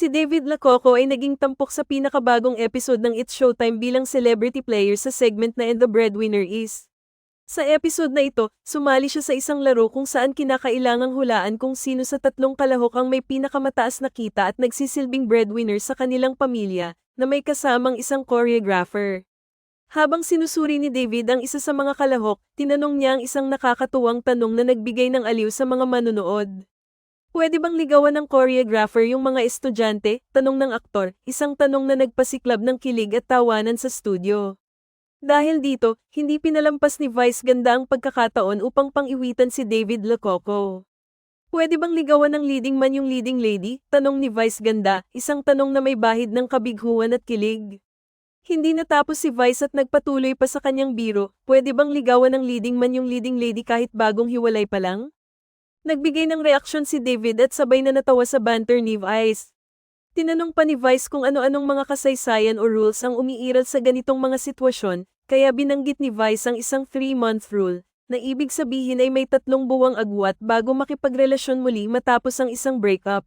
Si David Lacoco ay naging tampok sa pinakabagong episode ng It's Showtime bilang celebrity player sa segment na And the Breadwinner Is. Sa episode na ito, sumali siya sa isang laro kung saan kinakailangang hulaan kung sino sa tatlong kalahok ang may pinakamataas na kita at nagsisilbing breadwinner sa kanilang pamilya, na may kasamang isang choreographer. Habang sinusuri ni David ang isa sa mga kalahok, tinanong niya ang isang nakakatuwang tanong na nagbigay ng aliw sa mga manunood. Pwede bang ligawan ng choreographer yung mga estudyante? Tanong ng aktor, isang tanong na nagpasiklab ng kilig at tawanan sa studio. Dahil dito, hindi pinalampas ni Vice ganda ang pagkakataon upang pangiwitan si David Lococo. Pwede bang ligawan ng leading man yung leading lady? Tanong ni Vice ganda, isang tanong na may bahid ng kabighuan at kilig. Hindi natapos si Vice at nagpatuloy pa sa kanyang biro, pwede bang ligawan ng leading man yung leading lady kahit bagong hiwalay pa lang? Nagbigay ng reaksyon si David at sabay na natawa sa banter ni Vice. Tinanong pa ni Vice kung ano-anong mga kasaysayan o rules ang umiiral sa ganitong mga sitwasyon, kaya binanggit ni Vice ang isang 3-month rule, na ibig sabihin ay may tatlong buwang agwat bago makipagrelasyon muli matapos ang isang breakup.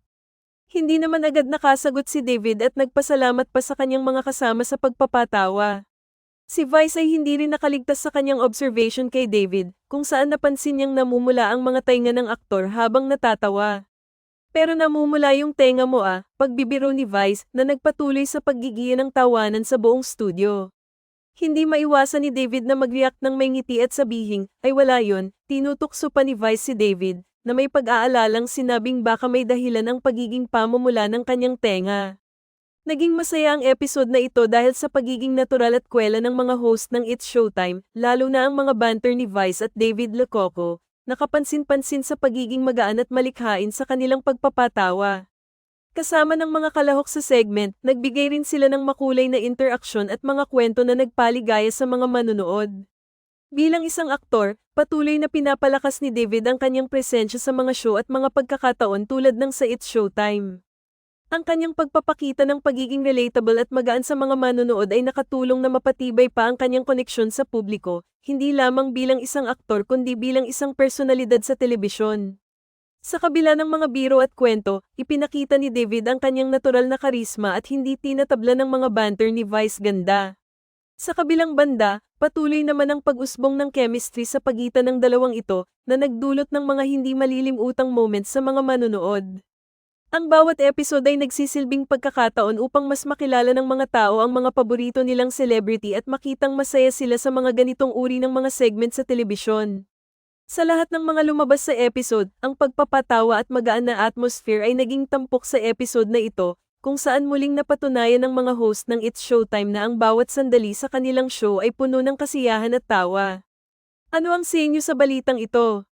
Hindi naman agad nakasagot si David at nagpasalamat pa sa kanyang mga kasama sa pagpapatawa. Si Vice ay hindi rin nakaligtas sa kanyang observation kay David, kung saan napansin niyang namumula ang mga tainga ng aktor habang natatawa. Pero namumula yung tenga mo ah, pagbibiro ni Vice na nagpatuloy sa paggigiyan ng tawanan sa buong studio. Hindi maiwasan ni David na mag-react ng may ngiti at sabihing, ay wala yon, tinutukso pa ni Vice si David, na may pag-aalalang sinabing baka may dahilan ang pagiging pamumula ng kanyang tenga. Naging masaya ang episode na ito dahil sa pagiging natural at kwela ng mga host ng It's Showtime, lalo na ang mga banter ni Vice at David Lococo, nakapansin-pansin sa pagiging magaan at malikhain sa kanilang pagpapatawa. Kasama ng mga kalahok sa segment, nagbigay rin sila ng makulay na interaksyon at mga kwento na nagpaligaya sa mga manunood. Bilang isang aktor, patuloy na pinapalakas ni David ang kanyang presensya sa mga show at mga pagkakataon tulad ng sa It's Showtime. Ang kanyang pagpapakita ng pagiging relatable at magaan sa mga manunood ay nakatulong na mapatibay pa ang kanyang koneksyon sa publiko, hindi lamang bilang isang aktor kundi bilang isang personalidad sa telebisyon. Sa kabila ng mga biro at kwento, ipinakita ni David ang kanyang natural na karisma at hindi tinatabla ng mga banter ni Vice Ganda. Sa kabilang banda, patuloy naman ang pag-usbong ng chemistry sa pagitan ng dalawang ito na nagdulot ng mga hindi malilimutang moments sa mga manunood. Ang bawat episode ay nagsisilbing pagkakataon upang mas makilala ng mga tao ang mga paborito nilang celebrity at makitang masaya sila sa mga ganitong uri ng mga segment sa telebisyon. Sa lahat ng mga lumabas sa episode, ang pagpapatawa at magaan na atmosphere ay naging tampok sa episode na ito, kung saan muling napatunayan ng mga host ng It's Showtime na ang bawat sandali sa kanilang show ay puno ng kasiyahan at tawa. Ano ang sa inyo sa balitang ito?